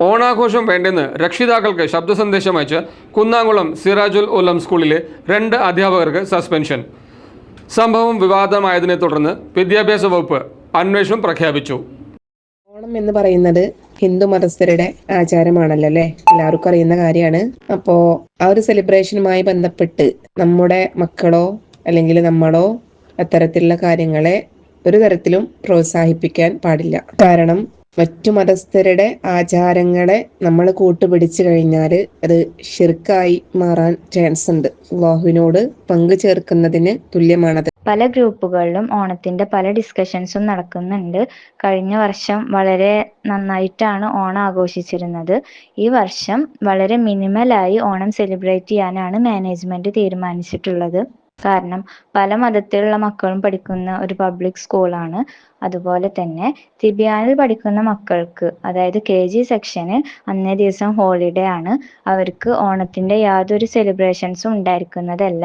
ഓണാഘോഷം വേണ്ടെന്ന് രക്ഷിതാക്കൾക്ക് ശബ്ദ സന്ദേശം അയച്ച് കുന്നാംകുളം സിറാജുൽ ഉലം സ്കൂളിലെ രണ്ട് അധ്യാപകർക്ക് സസ്പെൻഷൻ. സംഭവം വിവാദമായതിനെ തുടർന്ന് വിദ്യാഭ്യാസ വകുപ്പ് അന്വേഷണം പ്രഖ്യാപിച്ചു. ഓണം എന്ന് പറയുന്നത് ഹിന്ദു മതസ്ഥരുടെ ആചാരമാണല്ലോ അല്ലെ? എല്ലാവർക്കും അറിയുന്ന കാര്യമാണ്. അപ്പോ ആ ഒരു സെലിബ്രേഷനുമായി ബന്ധപ്പെട്ട് നമ്മുടെ മക്കളോ അല്ലെങ്കിൽ നമ്മളോ അത്തരത്തിലുള്ള കാര്യങ്ങളെ ഒരു തരത്തിലും പ്രോത്സാഹിപ്പിക്കാൻ പാടില്ല. കാരണം മറ്റു മതസ്ഥരുടെ ആചാരങ്ങളെ നമ്മൾ കൂട്ടുപിടിച്ചു കഴിഞ്ഞാൽ അത് ഷിർക്കായി മാറാൻ ചാൻസ് ഉണ്ട്. അള്ളാഹുവിനോട് പങ്കു ചേർക്കുന്നതിന് തുല്യമാണത്. പല ഗ്രൂപ്പുകളിലും ഓണത്തിന്റെ പല ഡിസ്കഷൻസും നടക്കുന്നുണ്ട്. കഴിഞ്ഞ വർഷം വളരെ നന്നായിട്ടാണ് ഓണം ആഘോഷിച്ചിരുന്നത്. ഈ വർഷം വളരെ മിനിമലായി ഓണം സെലിബ്രേറ്റ് ചെയ്യാനാണ് മാനേജ്മെന്റ് തീരുമാനിച്ചിട്ടുള്ളത്. കാരണം പല മതത്തിലുള്ള മക്കളും പഠിക്കുന്ന ഒരു പബ്ലിക് സ്കൂളാണ് അതുപോലെ തന്നെ തിബിയാനിൽ പഠിക്കുന്ന മക്കൾക്ക് അതായത് കെ ജി സെക്ഷന് അന്നേ ദിവസം ഹോളിഡേ ആണ്. അവർക്ക് ഓണത്തിന്റെ യാതൊരു സെലിബ്രേഷൻസും ഉണ്ടായിരിക്കുന്നതല്ല.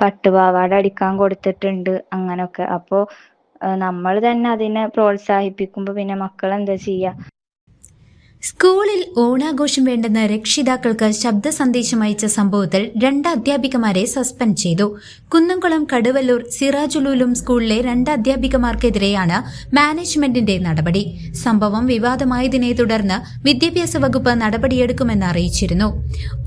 പട്ടുപാവാട അടിക്കാൻ കൊടുത്തിട്ടുണ്ട് അങ്ങനൊക്കെ. അപ്പോ നമ്മൾ തന്നെ അതിനെ പ്രോത്സാഹിപ്പിക്കുമ്പോ പിന്നെ മക്കൾ എന്താ ചെയ്യാ? സ്കൂളിൽ ഓണാഘോഷം വേണ്ടെന്ന് രക്ഷിതാക്കൾക്ക് ശബ്ദ സന്ദേശം അയച്ച സംഭവത്തിൽ രണ്ട് അധ്യാപികമാരെ സസ്പെൻഡ് ചെയ്തു. കുന്നംകുളം കടുവല്ലൂർ സിറാജുലൂലും സ്കൂളിലെ രണ്ട് അധ്യാപികമാർക്കെതിരെയാണ് മാനേജ്മെന്റിന്റെ നടപടി. സംഭവം വിവാദമായതിനെ തുടർന്ന് വിദ്യാഭ്യാസ വകുപ്പ് നടപടിയെടുക്കുമെന്ന് അറിയിച്ചിരുന്നു.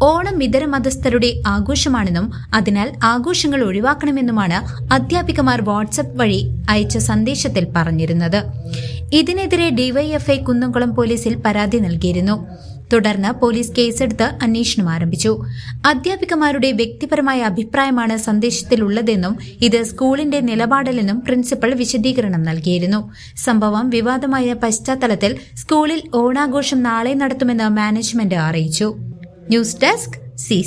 ഓണം ഇതര മതസ്ഥരുടെ ആഘോഷമാണെന്നും അതിനാൽ ആഘോഷങ്ങൾ ഒഴിവാക്കണമെന്നുമാണ് അധ്യാപികമാർ വാട്സപ്പ് വഴി അയച്ച സന്ദേശത്തിൽ പറഞ്ഞിരുന്നത്. ഇതിനെതിരെ ഡിവൈഎഫ്ഐ കുന്നംകുളം പോലീസിൽ പരാതി നൽകിയിരുന്നു. തുടർന്ന് പോലീസ് കേസെടുത്ത് അന്വേഷണം ആരംഭിച്ചു. അധ്യാപികമാരുടെ വ്യക്തിപരമായ അഭിപ്രായമാണ് സന്ദേശത്തിലുള്ളതെന്നും ഇത് സ്കൂളിന്റെ നിലപാടല്ലെന്നും പ്രിൻസിപ്പൽ വിശദീകരണം നൽകിയിരുന്നു. സംഭവം വിവാദമായ പശ്ചാത്തലത്തിൽ സ്കൂളിൽ ഓണാഘോഷം നാളെ നടത്തുമെന്ന് മാനേജ്മെന്റ് അറിയിച്ചു. News desk C